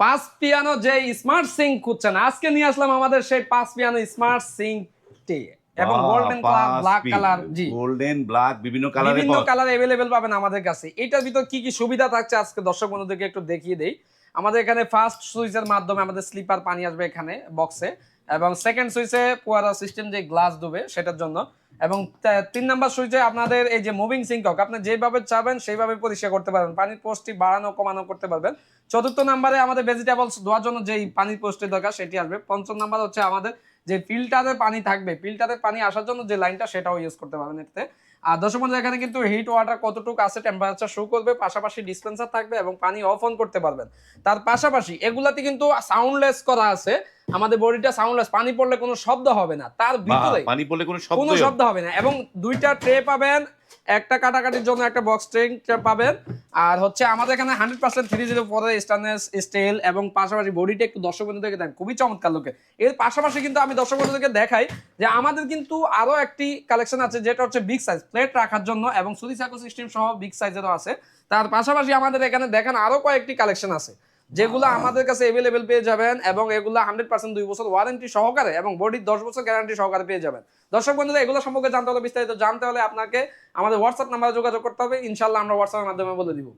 পাঁচ পিয়ানো যে smart sync খুঁজছেন আজকে নিয়ে আসলাম আমাদের সেই পাঁচ পিয়ানো স্মার্ট সিঙ্কটি এবং গোল্ডেন ব্ল্যাক কালার জি। গোল্ডেন ব্ল্যাক বিভিন্ন কালারে বিভিন্ন কালার এভেলেবেল পাবেন আমাদের কাছে। এটার ভিতর কি কি সুবিধা থাকছে আজকে দর্শক বন্ধুদেরকে একটু দেখিয়ে দেই। আমাদের এখানে ফার্স্ট সুইচের মাধ্যমে আমাদের স্লিপার পানি আসবে এখানে বক্সে এবং সেকেন্ড সুইচে পোয়ারা সিস্টেম যে গ্লাস দেবে সেটার জন্য এবং তিন নাম্বার সুইচে আপনাদের এই যে মুভিং সিঙ্কক আপনি যেভাবে চাবেন, সেইভাবে পরিষ্কার করতে পারবেন। পানির পোস্টটি বাড়ানো, কমানো করতে পারবেন। চতুর্থ নাম্বারে আমাদের ভেজিটেবলস ধোয়ার জন্য যেই পানির পোস্টের দরকার, সেটি আসবে। পঞ্চম নাম্বার হচ্ছে আমাদের যে ফিল্টারে পানি থাকবে ফিল্টারে পানি আসার জন্য যে লাইনটা সেটাও ইউজ করতে পারবেন এতে আর দর্শক বন্ধু এখানে কিন্তু হিট ওয়াটার কতটুকু আছে টেম্পারেচার শো করবে, পাশাপাশি ডিসপেন্সার থাকবে এবং পানি অফ অন করতে পারবেন। তার পাশাপাশি এগুলাতে কিন্তু সাউন্ডলেস করা আছে। আমাদের বডিটা সাউন্ডলেস পানি পড়লে কোনো শব্দ হবে না। তার ভিতরে পানি পড়লে কোনো শব্দ কোনো শব্দ হবে না। এবং দুইটা ট্রে পাবেন একটা কাটাকাটির জন্য একটা বক্স ট্রে পাবেন। আর হচ্ছে আমাদের এখানে hundred percent three zero four stainless steel এবং পাশাপাশি বডিটা একটু দর্শক বন্ধুদেরকে দেন খুবই চমৎকার লোকে এর পাশাপাশি কিন্তু আমি দর্শক বন্ধুদেরকে দেখাই যে আমাদের কিন্তু আরও একটি কালেকশন আছে যেটা হচ্ছে বিগ সাইজ প্লেট রাখার জন্য এবং সুরি সাইকো সিস্টেম সহ বিগ সাইজেরও আছে। তার পাশাপাশি আমাদের এখানে দেখেন আরও কয়েকটি কালেকশন আছে। যেগুলো আমাদের কাছে অ্যাভেলেবেল পেয়ে যাবেন এবং এগুলো হান্ড্রেড পার্সেন্ট দুই বছর ওয়ারেন্টি সহকারে এবং বডির দশ বছর গ্যারান্টি সহকারে পেয়ে যাবেন। দর্শক বন্ধুরা, এগুলো সম্পর্কে জানতে হলে বিস্তারিত জানতে হলে আপনাকে আমাদের হোয়াটসঅ্যাপ নাম্বারে যোগাযোগ করতে হবে। ইনশাল্লাহ আমরা হোয়াটসঅ্যাপের মাধ্যমে বলে দিব।